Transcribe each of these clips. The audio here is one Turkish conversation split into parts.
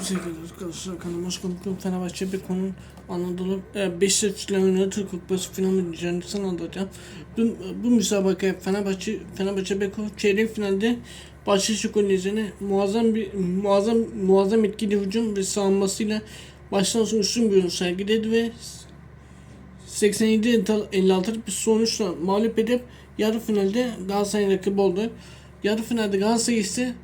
Sevgili arkadaşlar kanalıma hoş bulduk. Fenerbahçe Beko'nun Anadolu e, Beşiktaş'la oynadığı Türk Kupası final mücadelesini anlatacağım. Bu, bu müsabakaya Fenerbahçe Fenerbahçe Beko çeyrek finalde Başakşehir golü üzerine muazzam bir muazzam muazzam etkili hücum ve savunmasıyla baştan sona üstün bir oyun sergiledi ve 87-56'lık bir sonuçla mağlup edip yarı finalde Galatasaray'ın rakibi oldu. Yarı finalde Galatasaray ise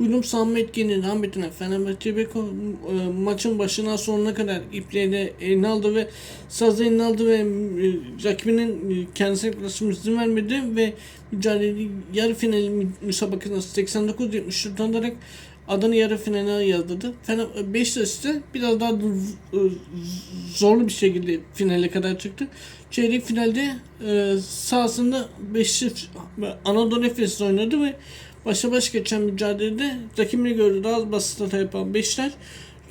Hücum savunma etkinliğinin rahmetine Fenerbahçe Beko e, maçın başına sonuna kadar ipliğini eline aldı ve sazı eline aldı ve e, rakibinin e, kendisine yaklaşım izin vermedi ve mücadele yarı finali mü- müsabakasında 89-74 alarak adını yarı finale yazdırdı. Fener, Beşiktaş ise biraz daha e, zorlu bir şekilde finale kadar çıktı. Çeyrek finalde e, sahasında Beşiktaş Anadolu Efes oynadı ve başa baş geçen mücadelede rakibini gördü. Daha az basit hata yapan Beşiktaş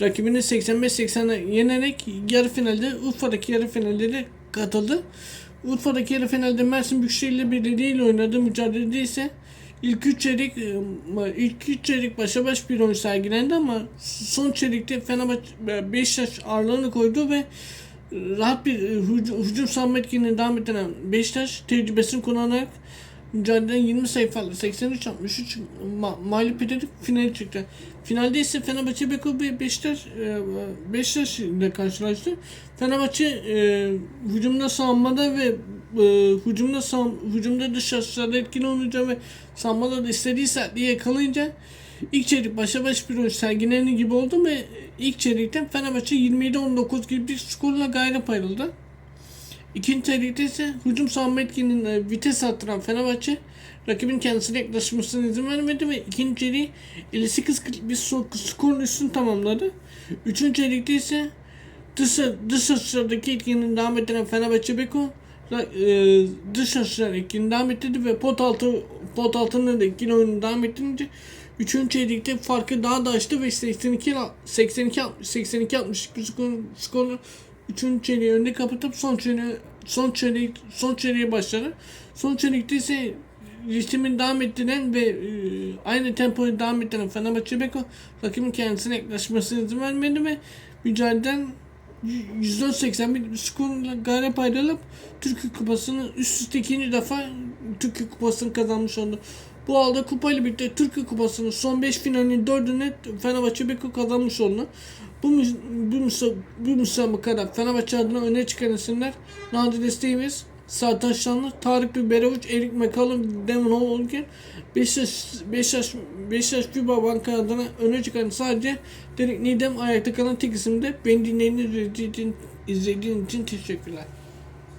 rakibini 85-80'e yenerek yarı finalde Urfa'daki yarı finalleri katıldı. Urfa'daki yarı finalde Mersin Büyükşehir Belediye ile oynadığı mücadelede ise ilk üç çeyrek e, ilk üç çeyrek başa baş bir oyun sergilendi ama son çeyrekte Fenerbahçe Beşiktaş ağırlığını koydu ve rahat bir e, hücum, hücum savunma etkinliğini devam ettiren Beşiktaş tecrübesini kullanarak mücadeleden 20 sayfalı 83-63 ma- mağlup edilip finale çıktı. Finalde ise Fenerbahçe Beko ve Beşiktaş e, Beşiktaş ile karşılaştı. Fenerbahçe e, hücumda savunmada ve e, hücumda savun, hücumda dış açılarda etkili olunca ve savunmada da istediği sertliği yakalayınca ilk çeyrek başa baş bir oyun sergilerini gibi oldu ve ilk çeyrekten Fenerbahçe 27-19 gibi bir skorla galip ayrıldı. İkinci çeyrekte ise hücum savunma etkinliğinde vites arttıran Fenerbahçe rakibin kendisine yaklaşmasına izin vermedi ve ikinci çeyreği 58-40 bir so- skorun üstünü tamamladı. Üçüncü çeyrekte ise dış, dış açılardaki etkinliğini devam ettiren Fenerbahçe Beko e, dış açılar etkinliğini devam ettirdi ve pot altı pot altında da etkili oyunu devam ettirince Üçüncü çeyrekte farkı daha da açtı ve 82 82 82 62 skor, skorla üçüncü çeyreği önde kapatıp son çeyreği son çeyrek son çeyreğe başladı. Son çeyrekte ise ritmin devam ettiren ve e, aynı tempoyu devam ettiren Fenerbahçe Beko rakibin kendisine yaklaşmasına izin vermedi ve mücadeleden 181 bir skorla galip ayrılıp Türkiye Kupası'nı üst üste ikinci defa Türkiye Kupası'nı kazanmış oldu. Bu arada kupayla birlikte Türkiye Kupası'nın son 5 finalinin 4'ünü Fenerbahçe Beko kazanmış oldu. Bu, bu, müsa- bu müsabakada Fenerbahçe adına öne çıkan isimler Nadir Desteğimiz, Sertaç Şanlı, Tarık Biberovic, Erik McCallum, Demon olurken Beşiktaş, Beşiktaş, Beşiktaş FIBA Banka adına öne çıkan sadece Derek Nidem ayakta kalan tek isimde. Beni dinlediğiniz için, izlediğiniz için teşekkürler.